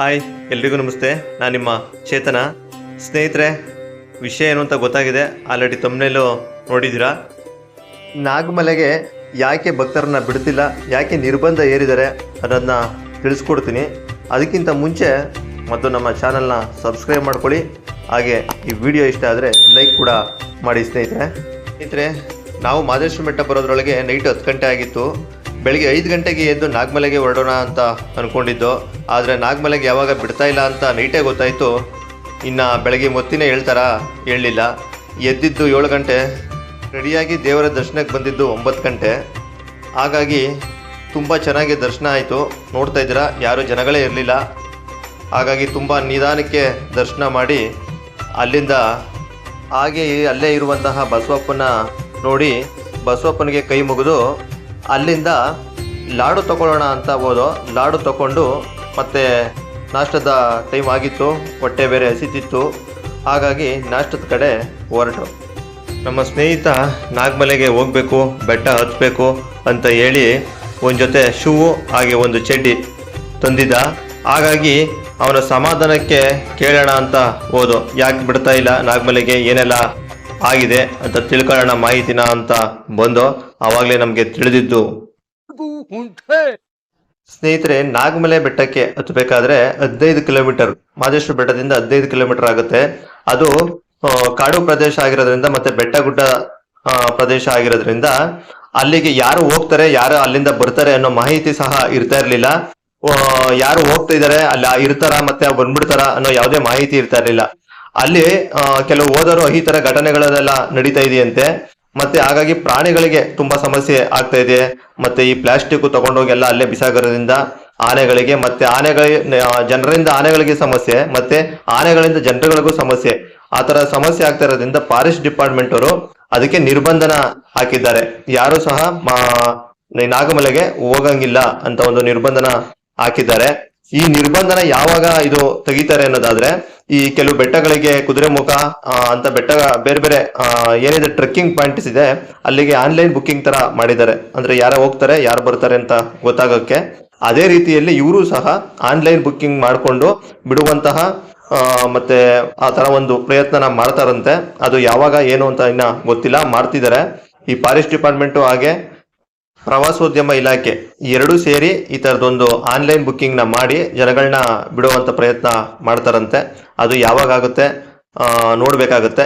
Hi, ಎಲ್ರಿಗೂ ನಮಸ್ತೆ. ನಾನು ನಿಮ್ಮ ಚೇತನ. ಸ್ನೇಹಿತರೆ, ವಿಷಯ ಏನು ಅಂತ ಗೊತ್ತಾಗಿದೆ. ಆಲ್ರೆಡಿ ತಮ್ಮನೇಲು ನೋಡಿದ್ದೀರಾ? ನಾಗಮಲೆಗೆ ಯಾಕೆ ಭಕ್ತರನ್ನ ಬಿಡ್ತಿಲ್ಲ ಯಾಕೆ ನಿರ್ಬಂಧ ಏರಿದ್ದಾರೆ ಅನ್ನೋದನ್ನ ತಿಳಿಸ್ಕೊಡ್ತೀನಿ. ಅದಕ್ಕಿಂತ ಮುಂಚೆ ಮತ್ತು ನಮ್ಮ ಚಾನಲ್ನ ಸಬ್ಸ್ಕ್ರೈಬ್ ಮಾಡ್ಕೊಳ್ಳಿ. ಹಾಗೆ ಈ ವಿಡಿಯೋ ಇಷ್ಟ ಆದರೆ ಲೈಕ್ ಕೂಡ ಮಾಡಿ ಸ್ನೇಹಿತರೆ. ಸ್ನೇಹಿತರೆ, ನಾವು ಮಾದೇಶ್ವರ ಬೆಟ್ಟ ಬರೋದ್ರೊಳಗೆ ನೈಟ್ ಹತ್ತು ಗಂಟೆ ಆಗಿತ್ತು. ಬೆಳಿಗ್ಗೆ ಐದು ಗಂಟೆಗೆ ಎದ್ದು ನಾಗಮಲೆಗೆ ಹೊರಡೋಣ ಅಂತ ಅಂದ್ಕೊಂಡಿದ್ದು ಆದರೆ ನಾಗಮಲೆಗೆ ಯಾವಾಗ ಬಿಡ್ತಾ ಇಲ್ಲ ಅಂತ ನೈಟೇ ಗೊತ್ತಾಯಿತು. ಇನ್ನು ಬೆಳಗ್ಗೆ ಮೊತ್ತಿನೇ ಹೇಳ್ತಾರಾ? ಹೇಳಲಿಲ್ಲ. ಎದ್ದಿದ್ದು ಏಳು ಗಂಟೆ, ರೆಡಿಯಾಗಿ ದೇವರ ದರ್ಶನಕ್ಕೆ ಬಂದಿದ್ದು ಒಂಬತ್ತು ಗಂಟೆ. ಹಾಗಾಗಿ ತುಂಬ ಚೆನ್ನಾಗಿ ದರ್ಶನ ಆಯಿತು. ನೋಡ್ತಾ ಇದ್ದೀರಾ? ಯಾರೂ ಜನಗಳೇ ಇರಲಿಲ್ಲ. ಹಾಗಾಗಿ ತುಂಬ ನಿಧಾನಕ್ಕೆ ದರ್ಶನ ಮಾಡಿ ಅಲ್ಲಿಂದ ಹಾಗೆ ಅಲ್ಲೇ ಇರುವಂತಹ ಬಸವಪ್ಪನ ನೋಡಿ ಬಸವಪ್ಪನಿಗೆ ಕೈ ಮುಗಿದು ಅಲ್ಲಿಂದ ಲಾಡು ತಗೊಳ್ಳೋಣ ಅಂತ ಹೋದೋ, ಲಾಡು ತಗೊಂಡು ಮತ್ತೆ ನಾಷ್ಟದ ಟೈಮ್ ಆಗಿತ್ತು, ಹೊಟ್ಟೆ ಬೇರೆ ಹಸಿತಿತ್ತು. ಹಾಗಾಗಿ ನಾಷ್ಟದ ಕಡೆ ಹೊರಟು. ನಮ್ಮ ಸ್ನೇಹಿತ ನಾಗಮಲೆಗೆ ಹೋಗಬೇಕು, ಬೆಟ್ಟ ಹತ್ತಬೇಕು ಅಂತ ಹೇಳಿ ಒಂದು ಜೊತೆ ಶೂ ಹಾಗೆ ಒಂದು ಚಡ್ಡಿ ತಂದಿದ್ದ. ಹಾಗಾಗಿ ಅವನ ಸಮಾಧಾನಕ್ಕೆ ಕೇಳೋಣ ಅಂತ ಹೋದೋ. ಯಾಕೆ ಬಿಡ್ತಾ ಇಲ್ಲ ನಾಗಮಲೆಗೆ? ಏನೆಲ್ಲ ಆಗಿದೆ ಅಂತ ತಿಳ್ಕೊಳ್ಳೋಣ ಮಾಹಿತಿನ ಅಂತ ಬಂದು ಆವಾಗಲೇ ನಮಗೆ ತಿಳಿದಿದ್ದು. ಸ್ನೇಹಿತರೆ ನಾಗಮಲೆ ಬೆಟ್ಟಕ್ಕೆ ಹತ್ತಬೇಕಾದ್ರೆ ಹದಿನೈದು ಕಿಲೋಮೀಟರ್ ಮಾದೇಶ್ವರ ಬೆಟ್ಟದಿಂದ ಹದಿನೈದು ಕಿಲೋಮೀಟರ್ ಆಗುತ್ತೆ. ಅದು ಕಾಡು ಪ್ರದೇಶ ಆಗಿರೋದ್ರಿಂದ ಮತ್ತೆ ಬೆಟ್ಟ ಗುಡ್ಡ ಪ್ರದೇಶ ಆಗಿರೋದ್ರಿಂದ ಅಲ್ಲಿಗೆ ಯಾರು ಹೋಗ್ತಾರೆ ಯಾರು ಅಲ್ಲಿಂದ ಬರ್ತಾರೆ ಅನ್ನೋ ಮಾಹಿತಿ ಸಹ ಇರ್ತಾ ಇರ್ಲಿಲ್ಲ. ಯಾರು ಹೋಗ್ತಾ ಇದಾರೆ ಅಲ್ಲಿ ಇರ್ತಾರ ಮತ್ತೆ ಬಂದ್ಬಿಡ್ತಾರ ಅನ್ನೋ ಯಾವುದೇ ಮಾಹಿತಿ ಇರ್ತಾ ಇರ್ಲಿಲ್ಲ. ಅಲ್ಲಿ ಕೆಲವು ಓದರು ಈ ತರ ಘಟನೆಗಳೆಲ್ಲ ನಡೀತಾ ಇದೆಯಂತೆ. ಮತ್ತೆ ಹಾಗಾಗಿ ಪ್ರಾಣಿಗಳಿಗೆ ತುಂಬಾ ಸಮಸ್ಯೆ ಆಗ್ತಾ ಇದೆ. ಮತ್ತೆ ಈ ಪ್ಲಾಸ್ಟಿಕ್ ತಗೊಂಡೋಗಿ ಎಲ್ಲ ಅಲ್ಲೇ ಬಿಸಾಕರೋದ್ರಿಂದ ಆನೆಗಳಿಗೆ, ಮತ್ತೆ ಆನೆಗಳಿಗೆ ಜನರಿಂದ ಆನೆಗಳಿಗೆ ಸಮಸ್ಯೆ, ಮತ್ತೆ ಆನೆಗಳಿಂದ ಜನರುಗಳಿಗೂ ಸಮಸ್ಯೆ. ಆತರ ತರ ಸಮಸ್ಯೆ ಆಗ್ತಾ ಇರೋದ್ರಿಂದ ಫಾರೆಸ್ಟ್ ಡಿಪಾರ್ಟ್ಮೆಂಟ್ ಅವರು ಅದಕ್ಕೆ ನಿರ್ಬಂಧನ ಹಾಕಿದ್ದಾರೆ. ಯಾರು ಸಹ ನಾಗಮಲೆಗೆ ಹೋಗಂಗಿಲ್ಲ ಅಂತ ಒಂದು ನಿರ್ಬಂಧನ ಹಾಕಿದ್ದಾರೆ. ಈ ನಿರ್ಬಂಧನ ಯಾವಾಗ ಇದು ತೆಗಿತಾರೆ ಅನ್ನೋದಾದ್ರೆ, ಈ ಕೆಲವು ಬೆಟ್ಟಗಳಿಗೆ ಕುದುರೆ ಮುಖ ಅಂತ ಬೆಟ್ಟ, ಬೇರೆ ಬೇರೆ ಏನಿದೆ ಟ್ರೆಕ್ಕಿಂಗ್ ಪಾಯಿಂಟ್ಸ್ ಇದೆ, ಅಲ್ಲಿಗೆ ಆನ್ಲೈನ್ ಬುಕ್ಕಿಂಗ್ ತರ ಮಾಡಿದ್ದಾರೆ. ಅಂದ್ರೆ ಯಾರು ಹೋಗ್ತಾರೆ, ಯಾರು ಬರ್ತಾರೆ ಅಂತ ಗೊತ್ತಾಗಕ್ಕೆ. ಅದೇ ರೀತಿಯಲ್ಲಿ ಇವರು ಸಹ ಆನ್ಲೈನ್ ಬುಕ್ಕಿಂಗ್ ಮಾಡಿಕೊಂಡು ಬಿಡುವಂತಹ ಮತ್ತೆ ಆ ತರ ಒಂದು ಪ್ರಯತ್ನ ಮಾಡ್ತಾರಂತೆ. ಅದು ಯಾವಾಗ, ಏನು ಅಂತ ಇನ್ನ ಗೊತ್ತಿಲ್ಲ, ಮಾಡ್ತಿದ್ದಾರೆ. ಈ ಫಾರೆಸ್ಟ್ ಡಿಪಾರ್ಟ್ಮೆಂಟು ಹಾಗೆ ಪ್ರವಾಸೋದ್ಯಮ ಇಲಾಖೆ. ಎರಡೂ ಸೇರಿ ಈ ಥರದೊಂದು ಆನ್ಲೈನ್ ಬುಕ್ಕಿಂಗ್ನ ನ ಮಾಡಿ ಜನಗಳನ್ನ ಬಿಡುವಂಥ ಪ್ರಯತ್ನ ಮಾಡ್ತಾರಂತೆ. ಅದು ಯಾವಾಗ ಆಗುತ್ತೆ ಆ,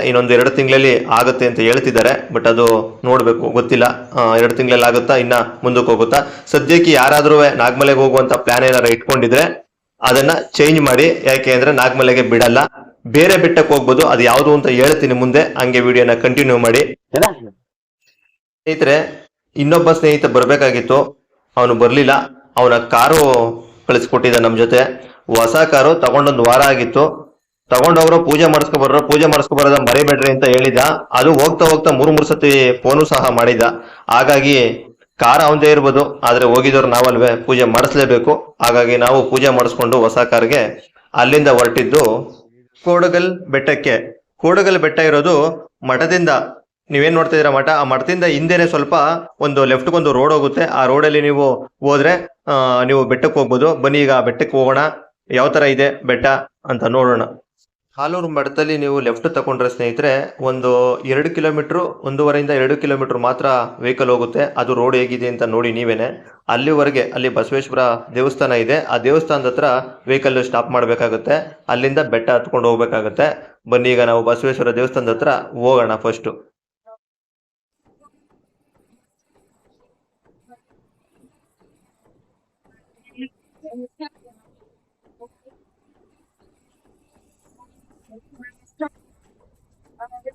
ಇನ್ನೊಂದು ಎರಡು ತಿಂಗಳಲ್ಲಿ ಆಗುತ್ತೆ ಅಂತ ಹೇಳ್ತಿದ್ದಾರೆ. ಬಟ್ ಅದು ನೋಡಬೇಕು. ಗೊತ್ತಿಲ್ಲ. ಎರಡು ತಿಂಗಳಲ್ಲಿ ಆಗುತ್ತಾ? ಇನ್ನು ಮುಂದಕ್ಕೆ ಹೋಗುತ್ತಾ? ಸದ್ಯಕ್ಕೆ ಯಾರಾದರೂ ನಾಗಮಲೆಗೆ ಹೋಗುವಂಥ ಪ್ಲಾನ್ ಏನಾರು ಇಟ್ಕೊಂಡಿದ್ರೆ ಅದನ್ನ ಚೇಂಜ್ ಮಾಡಿ. ಯಾಕೆ ಅಂದರೆ ನಾಗಮಲೆಗೆ ಬಿಡಲ್ಲ. ಬೇರೆ ಬೆಟ್ಟಕ್ಕೆ ಹೋಗ್ಬೋದು. ಅದು ಯಾವುದು ಅಂತ ಹೇಳ್ತೀನಿ ಮುಂದೆ. ಹಂಗೆ ವಿಡಿಯೋನ ಕಂಟಿನ್ಯೂ ಮಾಡಿ. ಸ್ನೇಹಿತರೆ ಇನ್ನೊಬ್ಬ ಸ್ನೇಹಿತ ಬರಬೇಕಾಗಿತ್ತು. ಅವನು ಬರಲಿಲ್ಲ. ಅವನ ಕಾರು ಕಳಿಸ್ಕೊಟ್ಟಿದ್ದ ನಮ್ಮ ಜೊತೆ. ಹೊಸ ಕಾರು ತಗೊಂಡೊಂದು ವಾರ ಆಗಿತ್ತು. ತಗೊಂಡವರು ಪೂಜೆ ಮಾಡಿಸ್ಕೊ ಬರೋ ಪೂಜೆ ಮಾಡಿಸ್ಕೊ ಬರೋದ ಮರಿಬೇಡ್ರಿ ಅಂತ ಹೇಳಿದ ಅದು ಹೋಗ್ತಾ ಹೋಗ್ತಾ ಮೂರು ಮೂರು ಸತಿ ಫೋನು ಸಹ ಮಾಡಿದ್ದ. ಹಾಗಾಗಿ ಕಾರ್ ಅವಂದೇ ಇರ್ಬೋದು. ಆದ್ರೆ ಹೋಗಿದವ್ರು ನಾವಲ್ವೇ, ಪೂಜೆ ಮಾಡಿಸ್ಲೇಬೇಕು. ಹಾಗಾಗಿ ನಾವು ಪೂಜೆ ಮಾಡಿಸ್ಕೊಂಡು ಹೊಸ ಕಾರ್ಗೆ ಅಲ್ಲಿಂದ ಹೊರಟಿದ್ದು, ಕೋಡಗಲ್ ಬೆಟ್ಟಕ್ಕೆ. ಕೋಡಗಲ್ ಬೆಟ್ಟ ಇರೋದು ಮಠದಿಂದ ನೀವೇನ್ ನೋಡ್ತಾ ಇದೀರ ಮಠ? ಆ ಮಠದಿಂದ ಹಿಂದೆನೆ ಸ್ವಲ್ಪ ಒಂದು ಲೆಫ್ಟ್ ಒಂದು ರೋಡ್ ಹೋಗುತ್ತೆ. ಆ ರೋಡಲ್ಲಿ ನೀವು ಹೋದ್ರೆ ನೀವು ಬೆಟ್ಟಕ್ಕೆ ಹೋಗ್ಬೋದು. ಬನ್ನಿ ಈಗ ಬೆಟ್ಟಕ್ಕೆ ಹೋಗೋಣ. ಯಾವ ತರ ಇದೆ ಬೆಟ್ಟ ಅಂತ ನೋಡೋಣ. ಹಾಲೂರು ಮಠದಲ್ಲಿ ನೀವು ಲೆಫ್ಟ್ ತಗೊಂಡ್ರೆ ಸ್ನೇಹಿತರೆ, ಒಂದು ಎರಡು ಕಿಲೋಮೀಟರ್, ಒಂದೂವರೆಯಿಂದ ಎರಡು ಕಿಲೋಮೀಟರ್ ಮಾತ್ರ ವೆಹಿಕಲ್ ಹೋಗುತ್ತೆ. ಅದು ರೋಡ್ ಹೇಗಿದೆ ಅಂತ ನೋಡಿ ನೀವೇನೆ. ಅಲ್ಲಿವರೆಗೆ, ಅಲ್ಲಿ ಬಸವೇಶ್ವರ ದೇವಸ್ಥಾನ ಇದೆ. ಆ ದೇವಸ್ಥಾನದ ಹತ್ರ ವೆಹಿಕಲ್ ಸ್ಟಾಪ್ ಮಾಡಬೇಕಾಗುತ್ತೆ. ಅಲ್ಲಿಂದ ಬೆಟ್ಟ ಹತ್ಕೊಂಡು ಹೋಗ್ಬೇಕಾಗುತ್ತೆ. ಬನ್ನಿ ಈಗ ನಾವು ಬಸವೇಶ್ವರ ದೇವಸ್ಥಾನದ ಹತ್ರ ಹೋಗೋಣ ಫಸ್ಟ್ ಅಂದ್ರೆ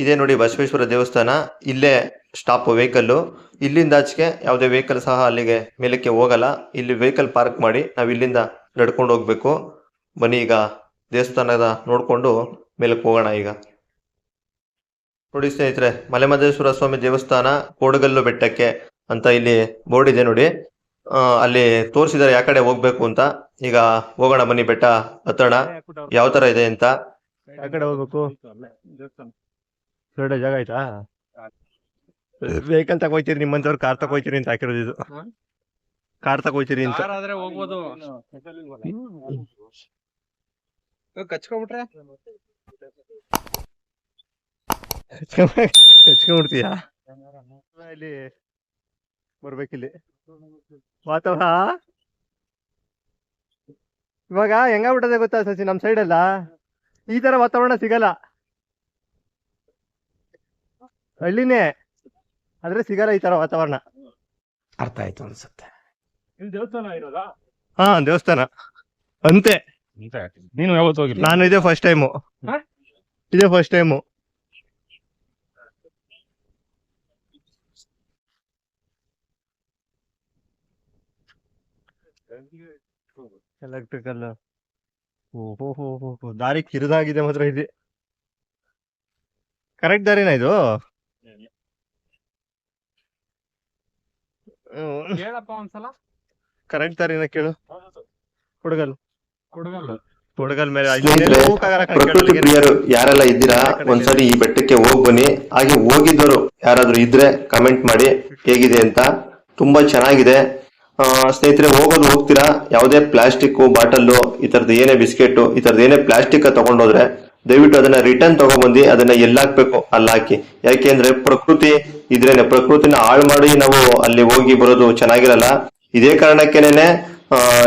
ಇದೇ ನೋಡಿ ಬಸವೇಶ್ವರ ದೇವಸ್ಥಾನ. ಇಲ್ಲೇ ಸ್ಟಾಪ್ ವೆಹಿಕಲ್ ಇಲ್ಲಿಂದ ಆಚೆಗೆ ಯಾವುದೇ ವೆಹಿಕಲ್ ಸಹ ಅಲ್ಲಿಗೆ ಮೇಲಕ್ಕೆ ಹೋಗಲ್ಲ. ಇಲ್ಲಿ ವೆಹಿಕಲ್ ಪಾರ್ಕ್ ಮಾಡಿ ನಾವು ಇಲ್ಲಿಂದ ನಡ್ಕೊಂಡು ಹೋಗ್ಬೇಕು. ಬನ್ನಿ ಈಗ ದೇವಸ್ಥಾನದ ನೋಡ್ಕೊಂಡು ಮೇಲಕ್ಕೆ ಹೋಗೋಣ ಈಗ. ನೋಡಿ ಸ್ನೇಹಿತರೆ ಮಲೆಮಹದೇಶ್ವರ ಸ್ವಾಮಿ ದೇವಸ್ಥಾನ ಕೋಡಗಲ್ಲು ಬೆಟ್ಟಕ್ಕೆ ಅಂತ ಇಲ್ಲಿ ಬೋರ್ಡ್ ಇದೆ ನೋಡಿ. ಅಲ್ಲಿ ತೋರಿಸಿದಾರೆ ಯಾವ ಕಡೆ ಹೋಗ್ಬೇಕು ಅಂತ. ಈಗ ಹೋಗೋಣ ಬನ್ನಿ ಬೆಟ್ಟ ಹತ್ತೋಣ ಯಾವ ತರ ಇದೆ ಅಂತ. ಯಾಕಡೆ ಹೋಗ್ಬೇಕು. ದೊಡ್ಡ ಜಾಗ ಆಯ್ತಾ? ವೆಹಿಕಲ್ ತಗೋಯ್ತೀರಿ ನಿಮ್ಮಂತವ್ರು ಕಾರ್ ತಗೋಯ್ತೀರಿ ಅಂತ ಹಾಕಿರೋದು ಇದು. ಕಾರ್ ತಗೋಯ್ತೀರಿ ಅಂತ. ಕಾರ್ ಆದ್ರೆ ಹೋಗ್ಬೋದು. ಕಚ್ಕೊಂಡ್ಬಿಟ್ರೆ ಹೆಚ್ಕೊಂಡ್ಬಿಡ್ತೀಯಾ ಇಲ್ಲಿ ಬರ್ಬೇಕಿಲ್ಲಿ. ವಾತಾವರಣ? ಇವಾಗ ಹೆಂಗಾಗ್ಬಿಟ್ಟದೆ ಗೊತ್ತಾ ಸಸಿ ನಮ್ ಸೈಡ್ ಎಲ್ಲ ಈ ತರ ವಾತಾವರಣ ಸಿಗಲ್ಲ. ಹಳ್ಳಿನೇ ಆದ್ರೆ ಸಿಗಲ್ಲ ಈ ತರ ವಾತಾವರಣ. ಅರ್ಥ ಆಯ್ತು ಅನ್ಸುತ್ತೆ. ಇಲ್ಲಿ ದೇವಸ್ಥಾನ ಇರೋದಾ? ಹಾ ದೇವಸ್ಥಾನ. ಅಂತೆ. ನೀನು ಯಾವತ್ತು ಹೋಗಿಲ್ಲ? ನಾನು ಇದೇ ಫಸ್ಟ್ ಟೈಮು? ಇದೇ ಫಸ್ಟ್ ಟೈಮು ಎಲೆಕ್ಟ್ರಿಕಲ್ ಓಹೋ ಹೋ ಹೋ ಹೋ ದಾರಿ ಕಿರಿದಾಗಿದೆ ಮಾತ್ರ ಇದೆ ಕರೆಕ್ಟ್ ದಾರಿನಾ ಇದು? ಹೇಳಪ್ಪ ಒಂದ್ಸಲ. ಕರೆಕ್ಟ್ ದಾರಿನ ಕೇಳು. ಹುಡುಗಲ್ ಕೊಡಗಲ್ಲ ಹುಡುಗಲ್ ಮೇಲೆ ಸ್ನೇಹಿತರೆ, ಪ್ರಕೃತಿ ಪ್ರಿಯರು ಯಾರೆಲ್ಲ ಇದ್ದೀರಾ? ಒಂದ್ಸರಿ ಈ ಬೆಟ್ಟಕ್ಕೆ ಹೋಗ್ ಬನ್ನಿ. ಹಾಗೆ ಹೋಗಿದ್ದವರು ಯಾರಾದ್ರೂ ಇದ್ರೆ ಕಮೆಂಟ್ ಮಾಡಿ. ಹೇಗಿದೆ ಅಂತ. ತುಂಬಾ ಚೆನ್ನಾಗಿದೆ. ಆ, ಸ್ನೇಹಿತರೆ ಹೋಗೋದು ಹೋಗ್ತೀರಾ? ಯಾವುದೇ ಪ್ಲಾಸ್ಟಿಕ್ ಬಾಟಲ್ ಈ ತರದ್ ಏನೇ ಬಿಸ್ಕೆಟ್ ಈ ತರದ್ ಏನೇ ಪ್ಲಾಸ್ಟಿಕ್ ತಗೊಂಡೋದ್ರೆ ದಯವಿಟ್ಟು ಅದನ್ನ ರಿಟರ್ನ್ ತಗೊಂಡ್ಬಂದು, ಅದನ್ನ ಎಲ್ಲಾಕ್ಬೇಕು ಅಲ್ಲಿ ಹಾಕಿ ಯಾಕೆಂದ್ರೆ ಪ್ರಕೃತಿ ಇದ್ರೇನೆ, ಪ್ರಕೃತಿನ ಹಾಳು ಮಾಡಿ ನಾವು ಅಲ್ಲಿ ಹೋಗಿ ಬರೋದು ಚೆನ್ನಾಗಿರಲ್ಲ. ಇದೇ ಕಾರಣಕ್ಕೇನೆ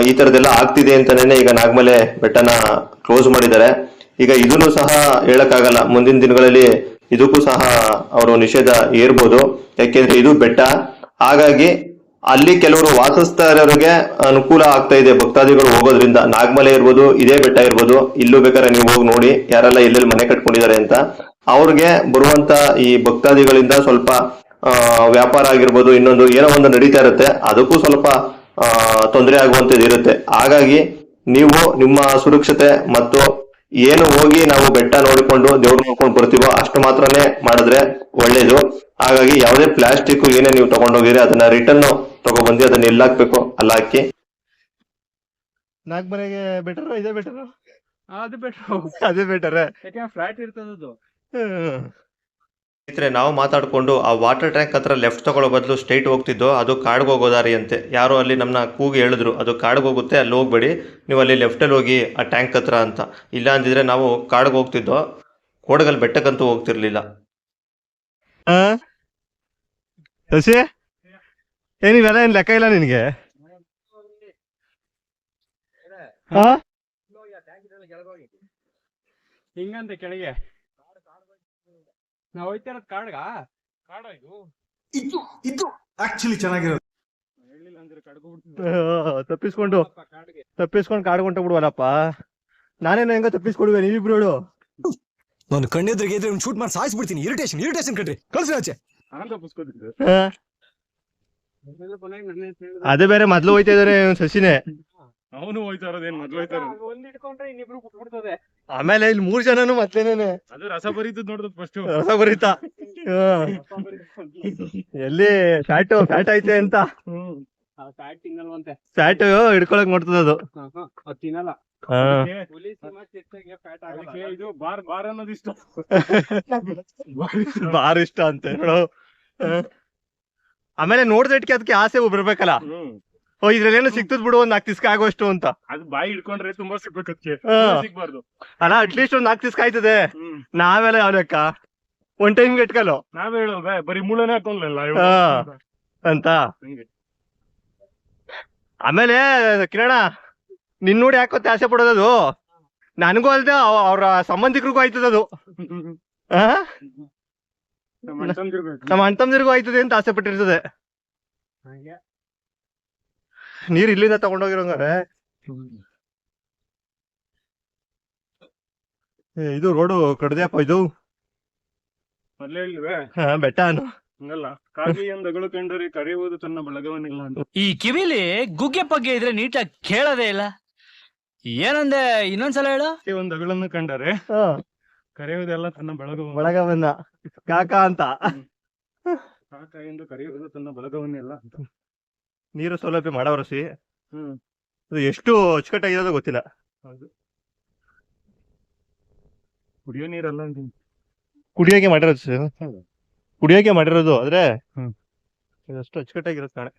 ಈ ತರದೆಲ್ಲ ಆಗ್ತಿದೆ ಅಂತಾನೆ ಈಗ ನಾಗಮಲೆ ಬೆಟ್ಟನ ಕ್ಲೋಸ್ ಮಾಡಿದ್ದಾರೆ. ಈಗ ಇದನ್ನು ಸಹ ಹೇಳಕ್ಕಾಗಲ್ಲ. ಮುಂದಿನ ದಿನಗಳಲ್ಲಿ ಇದಕ್ಕೂ ಸಹ ಅವರು ನಿಷೇಧ ಏರ್ಬೋದು ಯಾಕೆಂದ್ರೆ ಇದು ಬೆಟ್ಟ. ಹಾಗಾಗಿ ಅಲ್ಲಿ ಕೆಲವರು ವಾಸಿಸ್ತಾ ಅನುಕೂಲ ಆಗ್ತಾ ಇದೆ. ಭಕ್ತಾದಿಗಳು ಹೋಗೋದ್ರಿಂದ ನಾಗಮಲೆ ಇರ್ಬೋದು, ಇದೇ ಬೆಟ್ಟ ಇರ್ಬೋದು, ಇಲ್ಲೂ ಬೇಕಾದ್ರೆ ನೀವು ಹೋಗಿ ನೋಡಿ, ಯಾರೆಲ್ಲ ಎಲ್ಲೆಲ್ಲಿ ಮನೆ ಕಟ್ಕೊಂಡಿದ್ದಾರೆ ಅಂತ. ಅವ್ರಿಗೆ ಬರುವಂತ ಈ ಭಕ್ತಾದಿಗಳಿಂದ ಸ್ವಲ್ಪ ವ್ಯಾಪಾರ ಆಗಿರ್ಬೋದು, ಇನ್ನೊಂದು ಏನೋ ಒಂದು ನಡೀತಾ ಇರುತ್ತೆ. ಅದಕ್ಕೂ ಸ್ವಲ್ಪ ತೊಂದರೆ ಆಗುವಂತದ್ದು ಇರುತ್ತೆ. ಹಾಗಾಗಿ ನೀವು ನಿಮ್ಮ ಸುರಕ್ಷತೆ ಮತ್ತು ಏನು ಹೋಗಿ ನಾವು ಬೆಟ್ಟ ನೋಡಿಕೊಂಡು ದೇವ್ರು ನೋಡ್ಕೊಂಡು ಬರ್ತೀವೋ ಅಷ್ಟು ಮಾತ್ರನೇ ಮಾಡಿದ್ರೆ ಒಳ್ಳೇದು. ಹಾಗಾಗಿ ಯಾವುದೇ ಪ್ಲಾಸ್ಟಿಕ್ ಏನೇ ನೀವು ತಗೊಂಡೋಗಿರಿ, ಅದನ್ನ ರಿಟರ್ನ್ ತಗೊಬಂದು ಅದನ್ನ ಎಲ್ಲ ಹಾಕ್ಬೇಕು ಅಲ್ಲಿ ಹಾಕಿ ನಾಗ್ಮನೆಗೆ ಬೆಟರ್ ಇದೇ ಬೆಟರ್ ಅದು ಬೆಟರ್ ಅದೇ ಬೆಟರ್ ಯಾಕೆ ಫ್ಲಾಟ್ ಇರ್ತದದು. ಸ್ನೇಹಿತರೆ ನಾವು ಮಾತಾಡ್ಕೊಂಡು ಆ ವಾಟರ್ ಟ್ಯಾಂಕ್ ಹತ್ರ ಲೆಫ್ಟ್ ತಗೊಳ್ಳೋ ಬದಲು ಸ್ಟ್ರೈಟ್ ಹೋಗ್ತಿದ್ದೋ ಅದು ಕಾಡ್ಗೆ ಹೋಗೋದಾರಿ ಅಂತೆ. ಯಾರೋ ಅಲ್ಲಿ ನಮ್ಮನ್ನ ಕೂಗಿ ಹೇಳಿದ್ರು ಅದು ಕಾಡ್ಗೆ ಹೋಗುತ್ತೆ ಅಲ್ಲಿ ಹೋಗ್ಬೇಡಿ. ನೀವು ಅಲ್ಲಿ ಲೆಫ್ಟಲ್ಲಿ ಹೋಗಿ ಆ ಟ್ಯಾಂಕ್ ಹತ್ರ ಅಂತ. ಇಲ್ಲ ಅಂದಿದ್ರೆ ನಾವು ಕಾಡ್ಗೆ ಹೋಗ್ತಿದ್ದೋ ಕೋಡಗಲ್ ಬೆಟ್ಟಕ್ಕಂತೂ ಹೋಗ್ತಿರ್ಲಿಲ್ಲ. ಶಶಿ ಏನ್ ಇವೆಲ್ಲ ಏನ್ ಲೆಕ್ಕ ಇಲ್ಲ ನಿನ್ಗೆ? ಹಾ? ಹಿಂಗಂತೆ ಕೆಳಗೆ. ನಾವ್ ಹೋಯ್ತಿರೋದ್ ಕಾಡ್ಗ? ಕಾಡ ಇದು? ಇದು ಇದು ಆಕ್ಚುಲಿ ಚೆನ್ನಾಗಿರೋದು. ಹೇಳಿಲ್ಲ ಅಂದ್ರೆ ತಪ್ಪಿಸ್ಕೊಂಡು ಕಡ್ಗೋಬಿಡ್ತು ಕಾಡ್ಗೆ ತಪ್ಪಿಸ್ಕೊಂಡು ಕಾಡ್ಗೆ ನಾನೇನ ನಾನೇನು ಹೆಂಗ ತಪ್ಪಿಸ್ಕೊಡುವೆ ನೀವಿಬ್ರು ಹೇಳು. ನಾನು ಕಣ್ಣೆದ್ರಿಗೆ ಇದ್ರೆ ಶೂಟ್ ಮಾಡಿ ಸಾಯಿಸ್ಬಿಡ್ತೀನಿ. ಇರಿಟೇಷನ್ ಇರಿಟೇಷನ್ ಕಣ್ರಿ. ಕಳ್ಸಿ ಆಚೆ. ನಾನು ತಪ್ಪಿಸ್ಕೊತಿದ್ದು ಅದೇ ಬೇರೆ ಮೊದ್ಲು ಹೋಯ್ತಾ ಇದಾರೆ ಸಸಿನೇ ಅವನು ಹೋಯ್ತಾ ಇರೋದೇನ್ ಹೋಯ್ತಾ ಇರೋದು? ಒಂದ್ ಇಟ್ಕೊಂಡ್ರೆ ಇನ್ನಿಬ್ರು ಬಿಟ್ಬಿಡ್ತದೆ ಆಮೇಲೆ ಇಲ್ಲಿ ಮೂರ್ ಜನನು ಮತ್ತೇನೇನೆ? ಅದು ರಸ ಬರೀತದ್ ನೋಡಿದ್ ಫಸ್ಟ್ ರಸ ಬರೀತಾ ಎಲ್ಲಿ ಫ್ಯಾಟ್ ಫ್ಯಾಟ್ ಐತೆ ಅಂತ? ಫ್ಯಾಟ್ ತಿನ್ನಲ್ವಂತೆ. ಫ್ಯಾಟ್ ಹಿಡ್ಕೊಳಕ್ ನೋಡ್ತದ ಅದು. ಅದ್ ತಿನ್ನಲ್ಲ. ಹಾ. ಹುಲಿ ಸಿಂಹ ಫ್ಯಾಟ್ ಆಗಲ್ಲ. ಇದು ಬಾರ್ ಬಾರ್ ಅನ್ನೋದು ಇಷ್ಟ ಬಾರ್ ಇಷ್ಟ ಅಂತೆ ನೋಡು ಆಮೇಲೆ ನೋಡ್ದಟ್ಕೆ ಅದಕ್ಕೆ ಆಸೆ ಬರ್ಬೇಕಲ್ಲ. ಓ ಇದ್ರಲ್ಲೇನು ಸಿಕ್ತದ್ ಬಿಡು ಒಂದ್ ನಾಲ್ಕು ದಿಸ್ಕ ಆಗೋಷ್ಟು ಅಂತ. ಅದು ಬಾಯಿ ಹಿಡ್ಕೊಂಡ್ರೆ ತುಂಬಾ ಸಿಗ್ಬೇಕು ಅದಕ್ಕೆ. ಹಾ. ಸಿಗ್ಬಾರ್ದು. ಅಲ್ಲ ಅಟ್ಲೀಸ್ಟ್ ಒಂದ್ ನಾಲ್ಕು ಆಯ್ತದೆ. ಹ್ಮ್. ನಾವೆಲ್ಲ ಯಾವ ಲೆಕ್ಕ? ಒನ್ ಟೈಮ್ ಇಟ್ಕಲ್ಲೋ ನಾವ್ ಹೇಳೋದ? ಬರೀ ಮುಳ್ಳನೇ ಹಾಕೊಂಡ್ಲಲ್ಲ ಇವ್ನು. ಹಾ. ಅಂತ. ಹಂಗೆ. ಆಮೇಲೆ ಕಿರಣ ನಿನ್ ನೋಡಿ ಯಾಕೊತ್ತೆ ಆಸೆ ಪಡೋದದು ನನಗೂ ಅಲ್ದೆ ಅವ- ಅವ್ರ ಸಂಬಂಧಿಕರಿಗೂ ಆಯ್ತದದು ಆ? ನಮ್ಮ ಅಣ್ತಂದಿರಿಗೂ ಆಯ್ತದೆ ಅಂತ ಆಸೆ ಪಟ್ಟಿರ್ತದೆ. ಹಂಗೆ. ನೀರ್ ಇಲ್ಲಿಂದ ತಗೊಂಡೋಗಿರೋಂಗಾರೆ ಏ, ಇದು ರೋಡು ಅಪ್ಪ ಇದು? ಬೆಟ್ಟ ಕರೆಯುವುದು ತನ್ನ ಬಳಗವನ್ನಿಲ್ಲ ಅಂತ. ಈ ಕಿವಿಲಿ ಗುಗ್ಗೆ ಪಗ್ಗೆ ಇದ್ರೆ ನೀಟಾಗಿ ಕೇಳೋದೇ ಇಲ್ಲ. ಏನಂದೆ ಇನ್ನೊಂದ್ಸಲ ಹೇಳು? ಈ ಒಂದು ಅಗಳನ್ನು ಕಂಡರೆ ಹಾ, ಕರೆಯುವುದೆಲ್ಲ ತನ್ನ ಬಳಗ ಬಳಗವನ್ನ. ಕಾಕ ಅಂತ. ಕಾಕ ಎಂದು ಕರೆಯುವುದು ತನ್ನ ಬಳಗವನ್ನೆಲ್ಲ ನೀರು ಸೌಲಭ್ಯ ಮಾಡವರು ಸಿ ಹ್ಮ್. ಅದು ಎಷ್ಟು ಅಚ್ಚುಕಟ್ಟಾಗಿರೋದು ಗೊತ್ತಿಲ್ಲ. ಹೌದು. ಕುಡಿಯೋ ನೀರಲ್ಲ ಅಂತೀನಿ. ಕುಡಿಯೋಕೆ ಮಾಡಿರೋದು ಸರ್ ಕುಡಿಯೋಕೆ ಮಾಡಿರೋದು ಆದ್ರೆ ಹ್ಮ್. ಇದಷ್ಟು ಅಚ್ಚುಕಟ್ಟಾಗಿರೋದು ಕಾಣೆ.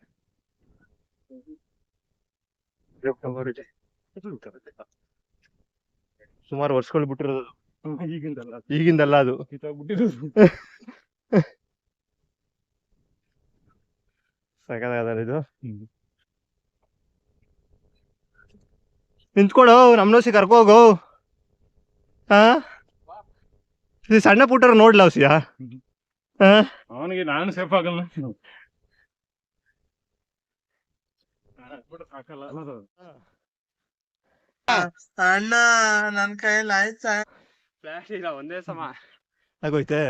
ಸುಮಾರು ವರ್ಷಗಳು ಬಿಟ್ಟಿರೋದು ಅದು. ಈಗಿಂದಲ್ಲ ಈಗಿಂದಲ್ಲ ಅದು. ಕಿತ್ತೋಗ್ಬಿಟ್ಟಿರೋದು ಸಕತ್ತಾಗಲ್ಲ ಇದು. ನಿಂತ್ಕೊಡು ನಮ್ನೋಸಿ ಕರ್ಕೋಗು. ಹಾ ಇದು ಸಣ್ಣ ಪುಟ್ಟರು ನೋಡ್ಲ ಅವಸಿಯ ಅವನಿಗೆ ನಾನು ಸೇಫ್ ಆಗಲ್ಲ. ಅಣ್ಣ ನನ್ ಕೈಯಲ್ಲಿ ಆಯ್ತಾ? ಫ್ಲಾಶ್ ಇಲ್ಲ ಒಂದೇ ಸಮ. ಆಗೋಯ್ತೆ?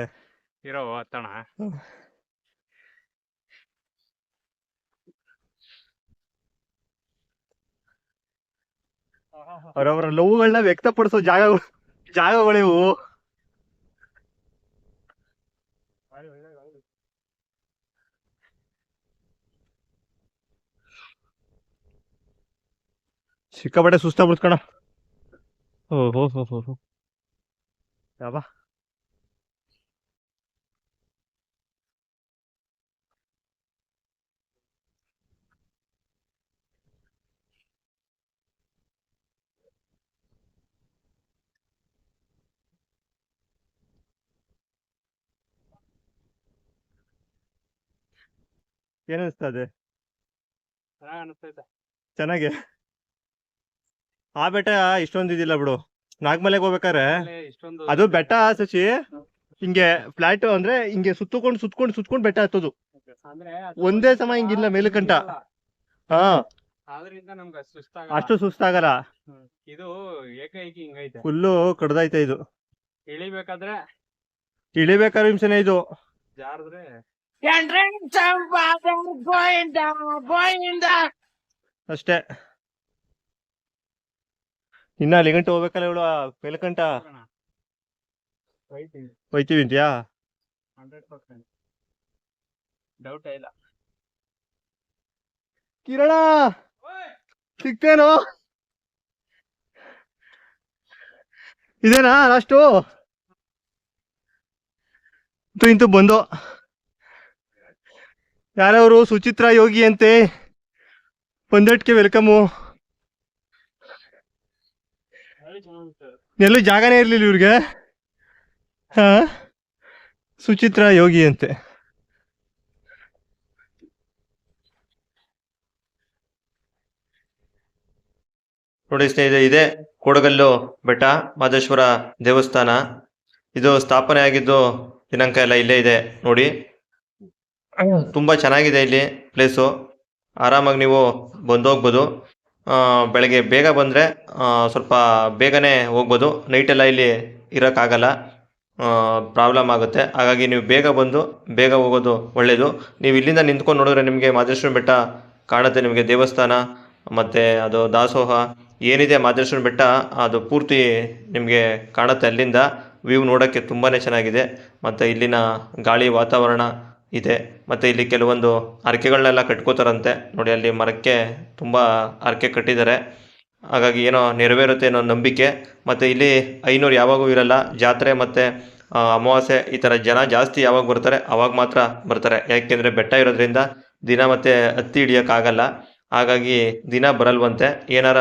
ಇರೋ ಹತ್ತಣ ಅವರವರ ಲವ್ಗಳನ್ನ ವ್ಯಕ್ತಪಡಿಸೋ ಜಾಗಗಳು ಜಾಗಗಳಿವು. ಸಿಕ್ಕಾಪಟ್ಟೆ ಸುಸ್ತಾಗ್ಬಿಡ್ತು ಕಣ. ಓ ಹೋ ಹೋ ಹೋ ಹೋ ಯಾವ ಏನಿಸ್ತಾ ಇದೆ. ಚೆನ್ನಾಗ್. ಚೆನ್ನಾಗಿ ಆ ಬೆಟ್ಟ ಇಷ್ಟೊಂದಿದಿಲ್ಲ ಬಿಡು. ನಾಗಮಲೆಗೆ ಹೋಗ್ಬೇಕಾರೆ ಅದು ಬೆಟ್ಟ ಸಚಿ ಹಿಂಗೆ ಫ್ಲಾಟ್ ಅಂದ್ರೆ ಹಿಂಗೆ ಸುತ್ತಕೊಂಡು ಸುತ್ಕೊಂಡು ಸುತ್ಕೊಂಡು ಬೆಟ್ಟ ಹತ್ತೋದು. ಅಂದ್ರೆ ಒಂದೇ ಸಮ ಹಿಂಗಿಲ್ಲ ಮೇಲುಕಂಠ. ಹಾ. ಅಷ್ಟು ಸುಸ್ತಾಗಲ್ಲ. ಇದು ಏಕೈಕಿ ಹಿಂಗೈತೆ. ಫುಲ್ಲು ಕಡ್ದೈತೆ ಇದು. ಇಳಿಬೇಕಾದ್ರೆ? ಇಳಿಬೇಕಾದ್ರೆ ಹಿಂಸೆನೆ ಇದು. ಜಾರದ್ರೆ? ಅಷ್ಟೇ. ಇನ್ನ ಅಲ್ಲಿ ಗಂಟೆ ಹೋಗ್ಬೇಕಲ್ಲ ಇವಳು ಮೇಲ್ಕಂಟ ಹೋಯ್ತೀವಿ ಅಂತ್ಯಾ ಡೌಟ್ ಇಲ್ಲ. ಕಿರಣ! ಸಿಗ್ತೇನೋ ಇದೇನಾ ಲಾಸ್ಟು ಇಂತು ಇಂತು ಬಂದು. ಯಾರವರು ಸುಚಿತ್ರ ಯೋಗಿ ಅಂತೆ ಬಂದಟ್ಕೆ ವೆಲ್ಕಮು ಎಲ್ಲೂ ಜಾಗನೇ ಇರಲಿಲ್ಲ ಇವ್ರಿಗೆ. ಹಾ? ಸುಚಿತ್ರಾ, ಯೋಗಿ ಅಂತೆ. ನೋಡಿ ಸ್ನೇಹಿತರೆ, ಇದೆ ಕೊಡಗಲ್ಲು ಬೆಟ್ಟ, ಮಾದೇಶ್ವರ ದೇವಸ್ಥಾನ. ಇದು ಸ್ಥಾಪನೆ ಆಗಿದ್ದು ದಿನಾಂಕ ಎಲ್ಲ ಇಲ್ಲೇ ಇದೆ, ನೋಡಿ. ತುಂಬಾ ಚೆನ್ನಾಗಿದೆ ಇಲ್ಲಿ ಪ್ಲೇಸು ಆರಾಮಾಗಿ ನೀವು ಬಂದೋಗ್ಬೋದು ಬೆಳಗ್ಗೆ ಬೇಗ ಬಂದರೆ ಸ್ವಲ್ಪ ಬೇಗನೆ ಹೋಗ್ಬೋದು. ನೈಟೆಲ್ಲ ಇಲ್ಲಿ ಇರೋಕ್ಕಾಗಲ್ಲ. ಪ್ರಾಬ್ಲಮ್ ಆಗುತ್ತೆ. ಹಾಗಾಗಿ ನೀವು ಬೇಗ ಬಂದು, ಬೇಗ ಹೋಗೋದು ಒಳ್ಳೆಯದು ನೀವು ಇಲ್ಲಿಂದ ನಿಂತ್ಕೊಂಡು ನೋಡಿದ್ರೆ ನಿಮಗೆ ಮಾದೇಶ್ವರ ಬೆಟ್ಟ ಕಾಣುತ್ತೆ, ನಿಮಗೆ ದೇವಸ್ಥಾನ, ಮತ್ತು ಅದು ದಾಸೋಹ, ಏನಿದೆ ಮಾದೇಶ್ವರ ಬೆಟ್ಟ, ಅದು ಪೂರ್ತಿ ನಿಮಗೆ ಕಾಣುತ್ತೆ ಅಲ್ಲಿಂದ. ವ್ಯೂ ನೋಡೋಕ್ಕೆ ತುಂಬಾ ಚೆನ್ನಾಗಿದೆ. ಮತ್ತು ಇಲ್ಲಿನ ಗಾಳಿ ವಾತಾವರಣ ಇದೆ. ಮತ್ತು ಇಲ್ಲಿ ಕೆಲವೊಂದು ಹರಕೆಗಳನ್ನೆಲ್ಲ ಕಟ್ಕೋತಾರಂತೆ. ನೋಡಿ, ಅಲ್ಲಿ ಮರಕ್ಕೆ ತುಂಬ ಹರಕೆ ಕಟ್ಟಿದ್ದಾರೆ. ಹಾಗಾಗಿ ಏನೋ ನೆರವೇರುತ್ತೆ ಅನ್ನೋ ನಂಬಿಕೆ. ಮತ್ತು ಇಲ್ಲಿ ಐನೂರು ಯಾವಾಗೂ ಇರಲ್ಲ. ಜಾತ್ರೆ ಮತ್ತು ಅಮಾವಾಸ್ಯೆ ಈ ಥರ ಜನ ಜಾಸ್ತಿ ಯಾವಾಗ ಬರ್ತಾರೆ, ಅವಾಗ ಮಾತ್ರ ಬರ್ತಾರೆ. ಯಾಕೆಂದರೆ ಬೆಟ್ಟ ಇರೋದ್ರಿಂದ ದಿನ ಮತ್ತೆ ಹತ್ತಿ ಹಿಡಿಯೋಕ್ಕಾಗಲ್ಲ. ಹಾಗಾಗಿ ದಿನ ಬರಲ್ವಂತೆ. ಏನಾರ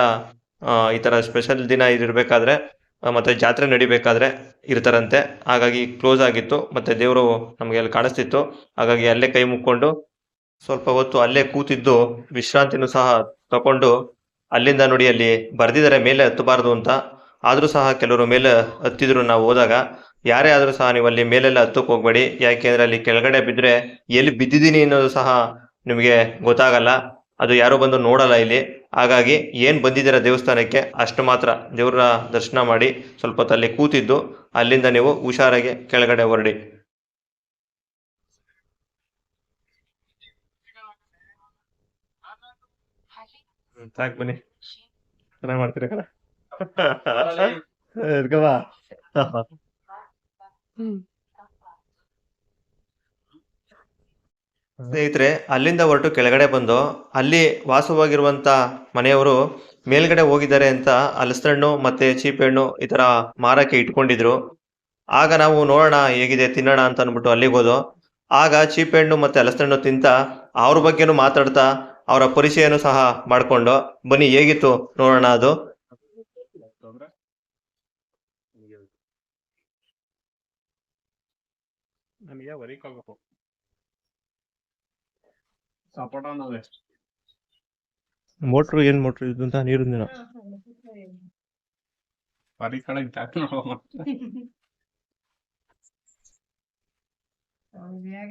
ಈ ಥರ ಸ್ಪೆಷಲ್ ದಿನ ಇರಬೇಕಾದ್ರೆ ಮತ್ತು ಜಾತ್ರೆ ನಡಿಬೇಕಾದ್ರೆ ಇರ್ತಾರಂತೆ. ಹಾಗಾಗಿ ಕ್ಲೋಸ್ ಆಗಿತ್ತು. ಮತ್ತು ದೇವರು ನಮಗೆ ಅಲ್ಲಿ ಕಾಣಿಸ್ತಿತ್ತು. ಹಾಗಾಗಿ ಅಲ್ಲೇ ಕೈ ಮುಕ್ಕೊಂಡು ಸ್ವಲ್ಪ ಹೊತ್ತು ಅಲ್ಲೇ ಕೂತಿದ್ದು ವಿಶ್ರಾಂತಿನೂ ಸಹ ತಗೊಂಡು ಅಲ್ಲಿಂದ ನೋಡಿ ಅಲ್ಲಿ ಬರ್ದಿದ್ದಾರೆ ಮೇಲೆ ಹತ್ತಬಾರ್ದು ಅಂತ. ಆದರೂ ಸಹ ಕೆಲವರು ಮೇಲೆ ಹತ್ತಿದ್ರು ನಾವು ಹೋದಾಗ. ಯಾರೇ ಆದರೂ ಸಹ ನೀವು ಅಲ್ಲಿ ಮೇಲೆಲ್ಲ ಹತ್ತಕ್ಕೆ ಹೋಗಬೇಡಿ. ಯಾಕೆಂದರೆ ಅಲ್ಲಿ ಕೆಳಗಡೆ ಬಿದ್ದರೆ ಎಲ್ಲಿ ಬಿದ್ದಿದ್ದೀನಿ ಅನ್ನೋದು ಸಹ ನಿಮಗೆ ಗೊತ್ತಾಗಲ್ಲ. ಅದು ಯಾರೋ ಬಂದು ನೋಡಲ್ಲ ಇಲ್ಲಿ. ಹಾಗಾಗಿ ಏನು ಬಂದಿದ್ದೀರ ದೇವಸ್ಥಾನಕ್ಕೆ ಅಷ್ಟು ಮಾತ್ರ. ದೇವರ ದರ್ಶನ ಮಾಡಿ ಸ್ವಲ್ಪ ಅಲ್ಲಿ ಕೂತಿದ್ದು ಅಲ್ಲಿಂದ ನೀವು ಹುಷಾರಾಗಿ ಕೆಳಗಡೆ ಹೊರಡಿ. ಸಾಕು ಬನ್ನಿ. ಚೆನ್ನಾಗಿ ಮಾಡ್ತೀರಿ ಕಣ? ಸ್ನೇಹಿತರೆ, ಅಲ್ಲಿಂದ ಹೊರಟು ಕೆಳಗಡೆ ಬಂದು ಅಲ್ಲಿ ವಾಸವಾಗಿರುವಂತ ಮನೆಯವರು ಮೇಲ್ಗಡೆ ಹೋಗಿದ್ದಾರೆ ಅಂತ ಹಲಸಣ್ಣು ಮತ್ತೆ ಚೀಪೆಹಣ್ಣು ಈ ತರ ಮಾರಕ್ಕೆ ಇಟ್ಕೊಂಡಿದ್ರು. ಆಗ ನಾವು ನೋಡೋಣ ಹೇಗಿದೆ, ತಿನ್ನೋಣ ಅಂತ ಅಂದ್ಬಿಟ್ಟು ಅಲ್ಲಿಗೆ ಹೋದೋ. ಆಗ ಚೀಪೆಹಣ್ಣು ಮತ್ತೆ ಹಲಸಣ್ಣು ತಿಂತ ಅವ್ರ ಬಗ್ಗೆನು ಮಾತಾಡ್ತಾ ಅವರ ಪರಿಚಯನು ಸಹ ಮಾಡ್ಕೊಂಡು, ಬನ್ನಿ ಹೇಗಿತ್ತು ನೋಡೋಣ ಅದು. ವರಿಕ್ ಹೋಗ್ಬೇಕು ಸಪೋಟ ಅನ್ನೋದೇ ಮೋಟ್ರು ಏನ್ ಮೋಟ್ರು ಇದು ಅಂತ ನೀರು ವರಿ ಕಡೆ ಜಾಸ್ತಿ ನೋಡೋಣ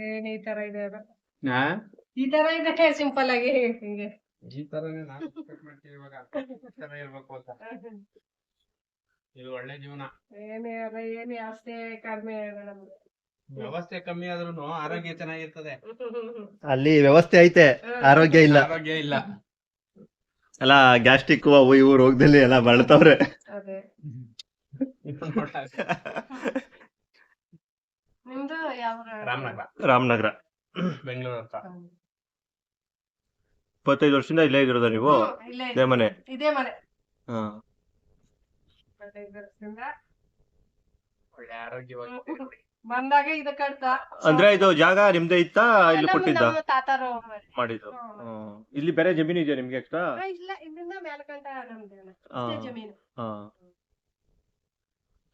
ಏನ್ ಈ ತರ ಇದೆ ಅದು? ಹಾ ಈ ತರ ಇದೆ ಸಿಂಪಲ್ ಆಗಿ ಹಿಂಗೆ ಈ ತರನೇ ಇವಾಗ. ಈ ತರ ಇರ್ಬೇಕು ಅಂತ. ಇದು ಒಳ್ಳೆ ಜೀವನ. ಏನೇ ಅದ ಏನೇ ಆಸ್ತಿ ಕಡಿಮೆ ನಮ್ಗೆ. ವ್ಯವಸ್ಥೆ ಕಮ್ಮಿ ಆದ್ರೂ ಆರೋಗ್ಯ ಚೆನ್ನಾಗಿರ್ತದೆ. ಅಲ್ಲಿ ವ್ಯವಸ್ಥೆ ಐತೆ ಆರೋಗ್ಯ ಇಲ್ಲ. ಆರೋಗ್ಯ ಇಲ್ಲ. ಎಲ್ಲ ಗ್ಯಾಸ್ಟ್ರಿಕ್ ಅವು ಇವು ರೋಗದಲ್ಲಿ ಎಲ್ಲ ಬಳತವ್ರೆ ಅದೇ. ನಿಮ್ದು ಯಾವ ರಾಮನಗರ. ರಾಮನಗರ. ಬೆಂಗಳೂರು ಅಂತ. ಇಪ್ಪತ್ತೈದು ವರ್ಷದಿಂದ ಇಲ್ಲೇ ಇರೋದ ನೀವು? ಇಲ್ಲೇ ಇದೆ. ಮನೆ. ಇದೇ ಮನೆ. ಹಾ. ಒಳ್ಳೆ ಆರೋಗ್ಯವಾಗಿ ಬಂದಾಗ ಇದ ಕಡ್ತ ಅಂದ್ರೆ ಇದು ಜಾಗ ನಿಮ್ದೇ ಇತ್ತಾ? ಇಲ್ಲಿ ಕೊಟ್ಟಿದ್ದ? ತಾತಾರು. ಮಾಡಿದ್ದು. ಹ್ಮ್. ಇಲ್ಲಿ ಬೇರೆ ಜಮೀನು ಇದೆಯಾ ನಿಮ್ಗೆ ಎಕ್ಸ್ಟ್ರಾ ಇಲ್ಲ ಇಲ್ಲಿಂದ ಮೇಲ್ಕಂಟ ನಮ್ದೇನ ಇಷ್ಟೇ ಜಮೀನು.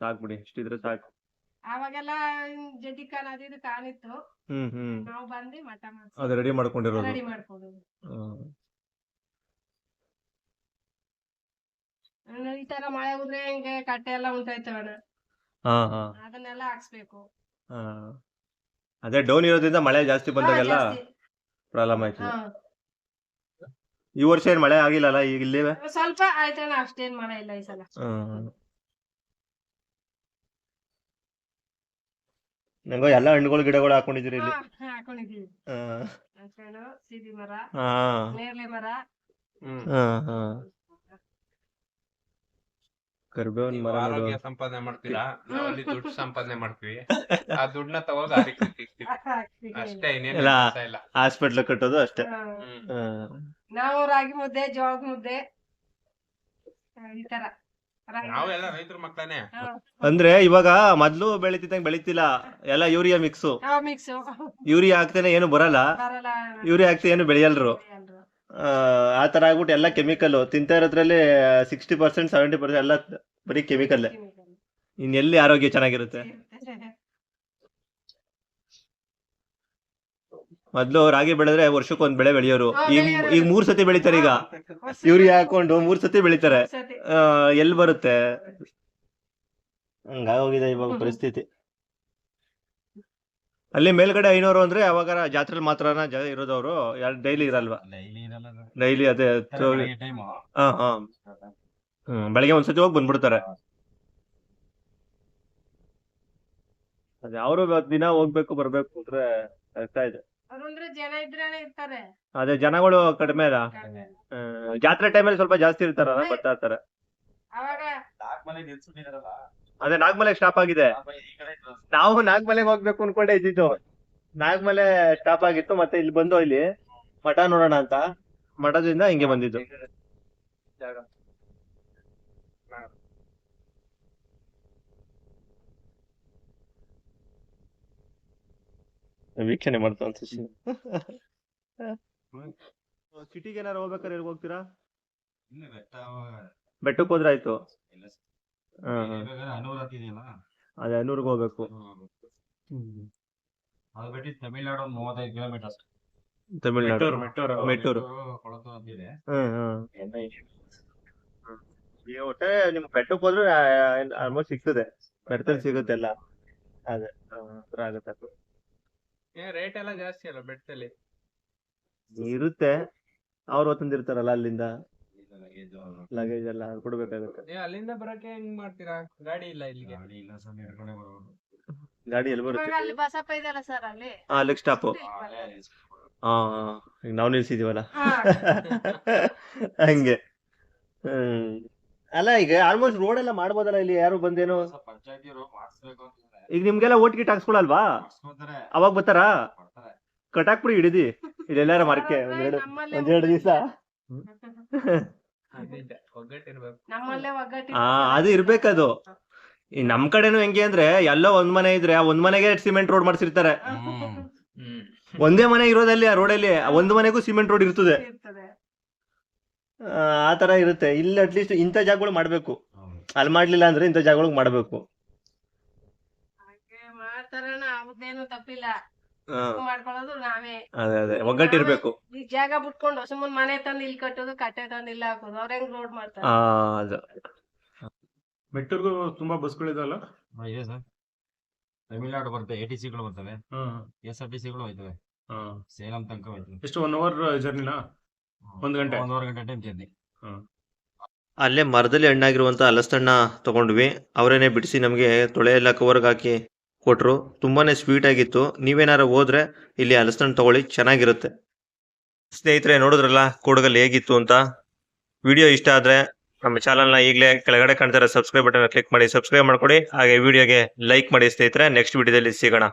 ಸಾಕ್ ಬಿಡಿ ಇಷ್ಟಿದ್ರೆ ಸಾಕು. ಅವಾಗೆಲ್ಲ ಜಡ್ಡಿ ಕಾನ್ ಅದು ಇದು ಕಾಣಿತ್ತು ಹ್ಮ್ ಹ್ಮ್. ನಾವು ಬಂದು ಮಠ ಅದು ರೆಡಿ ಮಾಡ್ಕೊಂಡಿರೋದು. ರೆಡಿ ಮಾಡ್ಕೊಂಡು ಹ್ಮ್. ಇನ್ನು ಈ ತರ ಮಳೆ ಹೋದ್ರೆ ಹಿಂಗೆ ಕಟ್ಟೆ ಎಲ್ಲ ಉಂಟಾಯ್ತವಣ ಹಾ ಹಾ ಅದನ್ನೆಲ್ಲ ಹಾಕ್ಸ್ಬೇಕು ಹಾ. ಅದೇ ಡೌನ್ ಇರೋದ್ರಿಂದ ಮಳೆ ಜಾಸ್ತಿ ಬಂದಾಗೆಲ್ಲ ಪ್ರಾಬ್ಲಮ್ ಆಯ್ತು ಹಾ. ಈ ವರ್ಷ ಏನ್ ಮಳೆ ಆಗಿಲ್ಲಲ್ಲ ಈಗ ಇಲ್ಲಿ ಸ್ವಲ್ಪ ಆಯ್ತಣ್ಣ ಅಷ್ಟೇನ್ ಮಳೆ ಇಲ್ಲ ಈ ಸಲ ನಂಗೋ ಎಲ್ಲ ಹಣ್ಣುಗಳು ಗಿಡಗಳು ಹಾಕೊಂಡಿದ್ದೀರಿ ಇಲ್ಲಿ ಹಾ, ಹಾಕೊಂಡಿದೀವಿ ಹಾ. ಹಂಚ್ಕೊಂಡು ಸೀದಿ ಮರ ಹಾ. ನೇರ್ಲೆ ಮರ ಹಾ, ಹಾ. ಕರಿಬೇವಿನ ಮರ ನೋಡು. ಆರೋಗ್ಯ ಸಂಪಾದನೆ ಮಾಡ್ತೀರಾ? ನಾವಲ್ಲಿ ದುಡ್ಡು ಸಂಪಾದನೆ ಮಾಡ್ತೀವಿ. ಆ ದುಡ್ಡನ್ನ ತಗೋ ದಾರಿಗೆ ಸಿಕ್ಕಿಸ್ತೀವಿ ಹಾಕ್ತೀವಿ. ಅಷ್ಟೇ ಇನ್ನೇನು ಕೆಲ್ಸ ಇಲ್ಲ. ಹಾಸ್ಪಿಟ್ಲ್ ಕಟ್ಟೋದು ಅಷ್ಟೇ. ಹ್ಮ್. ನಾವು ರಾಗಿ ಮುದ್ದೆ ಜೋಳದ ಮುದ್ದೆ ಆ, ಈ ತರ. ರಾಗಿ- ನಾವೆಲ್ಲ ರೈತರ ಮಕ್ಕಳೇ ಅಂದ್ರೆ ಇವಾಗ ಮೊದ್ಲು ಬೆಳಿತಿದ್ದಂಗೆ ಬೆಳಿತಿಲ್ಲ. ಎಲ್ಲ urea mix mix mix urea ಹಾಕ್ತೇನೆ ಏನು ಬರಲ್ಲ. ಬರಲ್ಲ. ಯೂರಿಯಾ ಹಾಕ್ತೇನೆ ಏನು ಬೆಳೆಯಲ್ರು. ಎಲ್ರು. ಆ, ತರ ಆಗ್ಬಿಟ್ಟು ಎಲ್ಲ ಕೆಮಿಕಲ್ ತಿಂತಾ ಇರೋದ್ರಲ್ಲಿ ಸಿಕ್ಸ್ಟಿ ಪರ್ಸೆಂಟ್ ಸೆವೆಂಟಿ ಪರ್ಸೆಂಟ್ ಎಲ್ಲ ಬರೀ ಕೆಮಿಕಲ್. ಇನ್ ಎಲ್ಲಿ ಆರೋಗ್ಯ ಚೆನ್ನಾಗಿರುತ್ತೆ? ಮೊದ್ಲು ರಾಗಿ ಬೆಳೆದ್ರೆ ವರ್ಷಕ್ಕೆ ಒಂದ್ ಬೆಳೆ ಬೆಳೆಯೋರು. ಈಗ. ಈಗ ಮೂರ್ ಸತಿ ಬೆಳಿತಾರೆ ಈಗ. ಯೂರಿಯಾ ಹಾಕೊಂಡು ಮೂರ್ ಸತಿ ಬೆಳಿತಾರೆ. ಎಲ್ ಬರುತ್ತೆ? ಹಂಗಾಗೋಗಿದೆ ಇವಾಗ ಪರಿಸ್ಥಿತಿ. ಅಲ್ಲಿ ಮೇಲ್ಗಡೆ ಐನೂರು ಅಂದ್ರೆ ಅವಾಗ ಜಾತ್ರೆಲಿ ಮಾತ್ರ ಇರೋದವರು ಇರೋದವ್ರು ಡೈಲಿ ಇರಲ್ವಾ? ಡೈಲಿ ಅದೇ. ಹಾ ಹಾ. ಹ್ಮ್ ಬೆಳಗ್ಗೆ ಒಂದ್ಸತಿ ಹೋಗಿ ಬಂದ್ಬಿಡ್ತಾರೆ. ಅದೇ ಅವರು ದಿನ ಹೋಗ್ಬೇಕು ಬರ್ಬೇಕು ಅಂದ್ರೆ ಇದೆ. ಅದಂದ್ರೆ ಜನ ಇದ್ರೇನೆ ಇರ್ತಾರೆ. ಅದೇ ಜನಗಳು ಕಡಿಮೆ ಅಲ್ಲ? ಜಾತ್ರೆ ಟೈಮಲ್ಲಿ ಸ್ವಲ್ಪ ಜಾಸ್ತಿ ಇರ್ತಾರ ಬರ್ತಾ ಇರ್ತಾರೆ ಅದೇ ನಾಗಮಲೆ ಸ್ಟಾಪ್ ಆಗಿದೆ. ನಾವು ನಾಗಮಲೆಗೆ ಹೋಗ್ಬೇಕು ಅನ್ಕೊಂಡೆ ಇದ್ದಿದ್ದು. ನಾಗಮಲೆ ಸ್ಟಾಪ್ ಆಗಿತ್ತು ಮತ್ತೆ ಇಲ್ಲಿ ಬಂದು ಇಲ್ಲಿ ಮಠ ನೋಡೋಣ ಅಂತ. ಮಠದಿಂದ ಹಿಂಗೆ ಬಂದಿದ್ದು. ವೀಕ್ಷಣೆ ಮಾಡ್ತಾ ಸಿಟಿಗೆ ಏನಾರು ಹೋಗ್ಬೇಕಾದ್ರೆ ಎಲ್ಲಿ ಹೋಗ್ತೀರಾ? ಬೆಟ್ಟಕ್ಕೆ ಹೋದ್ರೆ ಆಯ್ತು. ಹಾ, ಹಾ. ಅದೇ ಅನೂರ್ಗೆ ಹೋಗ್ಬೇಕು. ಅದು ಬಿಟ್ಟು ತಮಿಳ್ನಾಡು ಒಂದು ಮೂವತ್ತೈದು ಕಿಲೋಮೀಟರ್ ಅಷ್ಟೇ. ತಮಿಳ್ನಾಡು. ಮೆಟ್ಟೂರು ಮೆಟ್ಟೂರು. ಕೊಳತು ಅಂತಿದೆ ಹ್ಮ್ ಹ್ಮ್. ಈಗ ಒಟ್ಟೆ ನಿಮ್ ಬೆಟ್ಟಕ್ಕೆ ಹೋದ್ರೆ ಆಲ್ಮೋಸ್ಟ್ ಸಿಗ್ತದೆ. ಬೆಟ್ಟದಲ್ಲಿ ಸಿಗುತ್ತೆ ಎಲ್ಲ. ಅದೇ ಹತ್ರ ಆಗುತ್ತೆ ರೇಟ್ ಎಲ್ಲ ಜಾಸ್ತಿ ಅಲ್ಲ ಬೆಟ್ಟದಲ್ಲಿ? ಇರುತ್ತೆ. ಅವ್ರು ತಂದಿರ್ತಾರಲ್ಲ ಅಲ್ಲಿಂದ. ಲಗೇಜ್ ಎಲ್ಲ ಕೊಡ್ಬೇಕಾಗುತ್ತೆ ನೀವು ಅಲ್ಲಿಂದ ಬರಕ್ಕೆ ಹೆಂಗ್ ಮಾಡ್ತೀರಾ? ಗಾಡಿ ಇಲ್ಲ ಇಲ್ಲಿಗೆ? ಗಾಡಿ ಇಲ್ಲ ಸ್ವಾಮಿ ಹಿಡ್ಕೊಂಡೇ ಬರೋದು ಗಾಡಿ ಎಲ್ಲಿ ಇವಾಗ ಬರುತ್ತೆ ಅಲ್ಲಿ ಬಸಪ್ಪ ಇದೆಯಲ್ಲ ಸರ್ ಅಲ್ಲಿ? ಆ ಅಲ್ಲಿಗೆ ಸ್ಟಾಪ್ ಹಾ ಈಗ ನಾವು ನಿಲ್ಸಿದೀವಲ್ಲ? ಹಾ. ಹಂಗೆ. ಹ್ಮ್. ಅಲ್ಲ ಈಗ ಆಲ್ಮೋಸ್ಟ್ ರೋಡ್ ಎಲ್ಲ ಮಾಡ್ಬೋದಲ್ಲ ಇಲ್ಲಿ? ಯಾರು ಬಂದೇನು? ಪಂಚಾಯತಿಯವರು ಮಾಡಿಸ್ಬೇಕು ಅಂತಿದ್ದಾರೆ ಈಗ ನಿಮ್ಗೆಲ್ಲ ಓಟ್ ಗಿಟ್ ಹಾಕ್ಸ್ಕೊಳಲ್ವಾ ಮಾಡಿಸ್ಕೊತಾರೆ ಅವಾಗ ಬರ್ತಾರಾ? ಕೊಡ್ತಾರೆ. ಕಟಾಕ್ಬಿಡಿ ಹಿಡಿದಿ ಇಲ್ಲೆಲ್ಲಾರ ಮರಕ್ಕೆ ಒಂದೆರಡು ನಮ್ಮಲ್ಲೇ ಒಂದೆರಡು ದಿವಸ. ಅದು ಇರ್ಬೇಕದು. ನಮ್ ಕಡೆನು ಹೆಂಗೆ ಅಂದ್ರೆ ಎಲ್ಲೋ ಒಂದ್ ಮನೆ ಇದ್ರೆ ಆ ಒಂದ್ ಮನೆಗೆ ಸಿಮೆಂಟ್ ರೋಡ್ ಮಾಡ್ಸಿರ್ತಾರೆ. ಒಂದೇ ಮನೆ ಇರೋದಲ್ಲಿ ಆ ರೋಡಲ್ಲಿ ಒಂದ್ ಮನೆಗೂ ಸಿಮೆಂಟ್ ರೋಡ್ ಇರ್ತದೆ. ಇರ್ತದೆ. ಆ, ತರ ಇರುತ್ತೆ. ಇಲ್ಲಿ ಅಟ್ಲೀಸ್ಟ್ ಇಂಥ ಜಾಗಗಳು ಮಾಡ್ಬೇಕು. ಅಲ್ಲಿ ಮಾಡ್ಲಿಲ್ಲ ಅಂದ್ರೆ ಇಂಥ ಜಾಗಗಳಿಗೆ ಮಾಡ್ಬೇಕು. ಹಾಗೆ ಮಾಡ್ತಾರಣ್ಣ ತಪ್ಪಿಲ್ಲ. ಮಾಡ್ಕೊಳ್ಳೋದು ನಾವೇ. ಅದೇ ಅದೇ. ಒಗ್ಗಟ್ಟಿರ್ಬೇಕು. ಈ ಜಾಗ ಬಿಟ್ಕೊಂಡು ಸುಮ್ಮನೆ ಮನೆ ತಂದು ಇಲ್ಲಿ ಕಟ್ಟೋದು ಕಟ್ಟೆ ತಂದು ಇಲ್ಲ ಹಾಕೋದು. ಅವ್ರ ಹೆಂಗ್ ರೋಡ್ ಮಾಡ್ತಾರೆ? ಆ ಅದು. ಬೆಟ್ಟರ್ಗೂ ತುಂಬಾ ಬಸ್ಗಳಿದಾವಲ್ಲ ಇದೆ ಸರ್. ತಮಿಳ್ನಾಡು ಬರುತ್ತೆ ಎ ಟಿ ಸಿಗಳು ಬರ್ತವೆ. ಎಸ್ ಆರ್ ಟಿ ಸಿಗಳು ಹೋಯ್ತವೆ. ಸೇಲಂ ತನಕ ಹೋಯ್ತವೆ. ಎಷ್ಟು ಒನ್ ಅವರ್ ಜರ್ನಿನಾ ಒಂದ್ ಗಂಟೆ? ಒಂದೂವರೆ ಗಂಟೆ ಟೈಮ್ ಜರ್ನಿ ಅಲ್ಲೇ ಮರದಲ್ಲಿ ಹಣ್ಣಾಗಿರುವಂತ ಅಲಸ್ತಣ್ಣ ತಗೊಂಡ್ವಿ. ಅವರೇನೆ ಬಿಡಿಸಿ ನಮಗೆ ತೊಳೆ ಎಲ್ಲ ಕವರ್ಗೆ ಹಾಕಿ ಕೊಟ್ರು ತುಂಬಾನೇ ಸ್ವೀಟ್ ಆಗಿತ್ತು. ನೀವೇನಾರ ಹೋದ್ರೆ ಇಲ್ಲಿ ಹಲಸಣ್ಣ ತಗೊಳ್ಳಿ, ಚೆನ್ನಾಗಿರುತ್ತೆ. ಸ್ನೇಹಿತರೆ, ನೋಡಿದ್ರಲ್ಲ ಕೂಡಗಲ್ ಹೇಗಿತ್ತು ಅಂತ? ವಿಡಿಯೋ ಇಷ್ಟ ಆದ್ರೆ ನಮ್ಮ ಚಾನಲ್ನ ಈಗಲೇ ಕೆಳಗಡೆ ಕಾಣ್ತಾರೆ ಸಬ್ಸ್ಕ್ರೈಬ್ ಬಟನ್ ಕ್ಲಿಕ್ ಮಾಡಿ ಸಬ್ಸ್ಕ್ರೈಬ್ ಮಾಡ್ಕೊಡಿ. ಹಾಗೆ ವಿಡಿಯೋಗೆ ಲೈಕ್ ಮಾಡಿ ಸ್ನೇಹಿತರೆ ನೆಕ್ಸ್ಟ್ ವಿಡಿಯೋದಲ್ಲಿ ಸಿಗೋಣ.